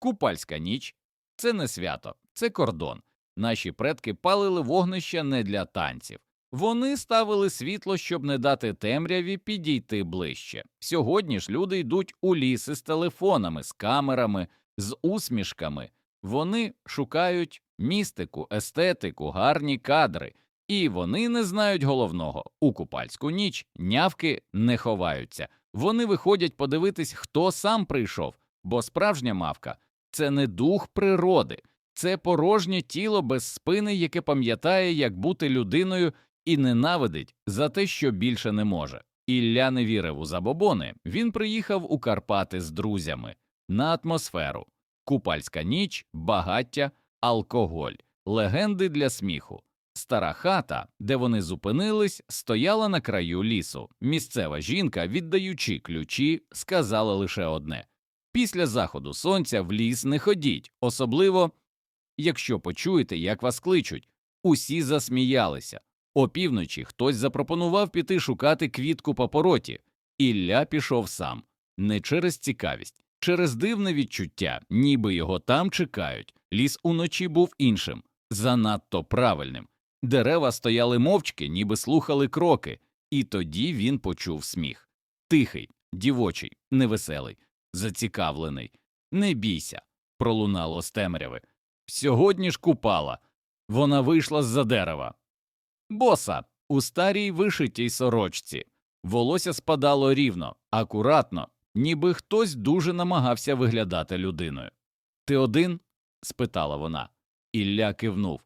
Купальська ніч це не свято, це кордон. Наші предки палили вогнища не для танців. Вони ставили світло, щоб не дати темряві підійти ближче. Сьогодні ж люди йдуть у ліси з телефонами, з камерами, з усмішками. Вони шукають містику, естетику, гарні кадри, і вони не знають головного. У купальську ніч нявки не ховаються. Вони виходять подивитись, хто сам прийшов, бо справжня мавка це не дух природи, це порожнє тіло без спини, яке пам'ятає, як бути людиною, і ненавидить за те, що більше не може. Ілля не вірив у забобони. Він приїхав у Карпати з друзями на атмосферу. Купальська ніч, багаття, алкоголь, легенди для сміху. Стара хата, де вони зупинились, стояла на краю лісу. Місцева жінка, віддаючи ключі, сказала лише одне після заходу сонця в ліс не ходіть, особливо якщо почуєте, як вас кличуть. Усі засміялися. Опівночі хтось запропонував піти шукати квітку папороті. Ілля пішов сам, не через цікавість, через дивне відчуття, ніби його там чекають. Ліс уночі був іншим, занадто правильним. Дерева стояли мовчки, ніби слухали кроки, і тоді він почув сміх. Тихий, дівочий, невеселий, зацікавлений. Не бійся, пролунало з темряви. Сьогодні ж купала. Вона вийшла з-за дерева. Боса у старій вишитій сорочці. Волосся спадало рівно, акуратно, ніби хтось дуже намагався виглядати людиною. Ти один? спитала вона. Ілля кивнув.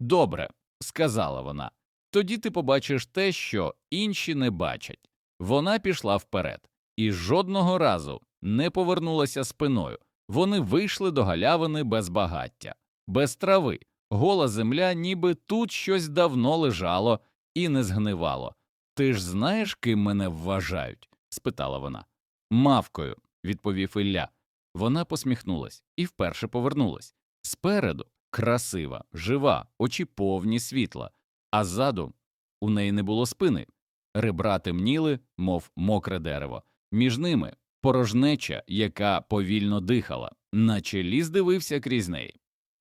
Добре, сказала вона. Тоді ти побачиш те, що інші не бачать. Вона пішла вперед і жодного разу не повернулася спиною. Вони вийшли до галявини без багаття, без трави. Гола земля, ніби тут щось давно лежало і не згнивало. Ти ж знаєш, ким мене вважають? спитала вона. Мавкою, відповів Ілля. Вона посміхнулась і вперше повернулась. Спереду красива, жива, очі повні світла, а ззаду у неї не було спини. Ребра темніли, мов мокре дерево. Між ними порожнеча, яка повільно дихала, наче ліс дивився крізь неї.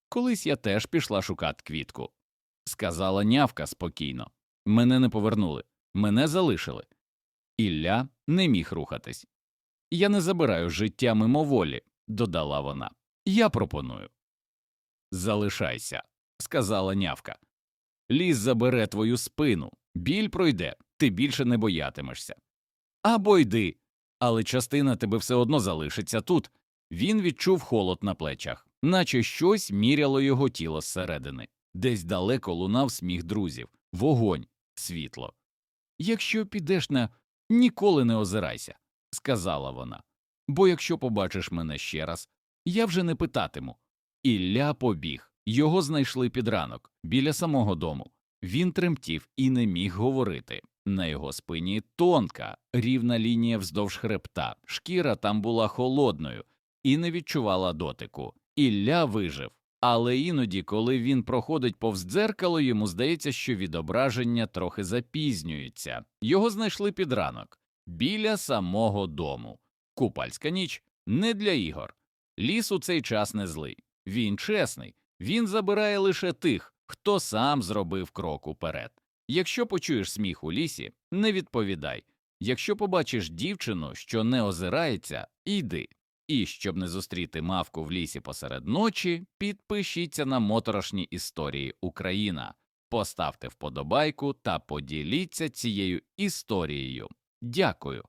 Колись я теж пішла шукати квітку. Сказала нявка спокійно. Мене не повернули, мене залишили. Ілля не міг рухатись. Я не забираю життя мимоволі, додала вона. Я пропоную. Залишайся, сказала нявка. Ліс забере твою спину, біль пройде, ти більше не боятимешся. Або йди, але частина тебе все одно залишиться тут. Він відчув холод на плечах, наче щось міряло його тіло зсередини. Десь далеко лунав сміх друзів, вогонь, світло. Якщо підеш на ніколи не озирайся, сказала вона. Бо якщо побачиш мене ще раз, я вже не питатиму. Ілля побіг. Його знайшли під ранок, біля самого дому. Він тремтів і не міг говорити. На його спині тонка, рівна лінія вздовж хребта, шкіра там була холодною і не відчувала дотику. Ілля вижив, але іноді, коли він проходить повз дзеркало, йому здається, що відображення трохи запізнюється. Його знайшли під ранок, біля самого дому. Купальська ніч не для ігор. Ліс у цей час не злий. Він чесний, він забирає лише тих, хто сам зробив крок уперед. Якщо почуєш сміх у лісі, не відповідай. Якщо побачиш дівчину, що не озирається, йди. І щоб не зустріти мавку в лісі посеред ночі, підпишіться на моторошні історії Україна, поставте вподобайку та поділіться цією історією. Дякую.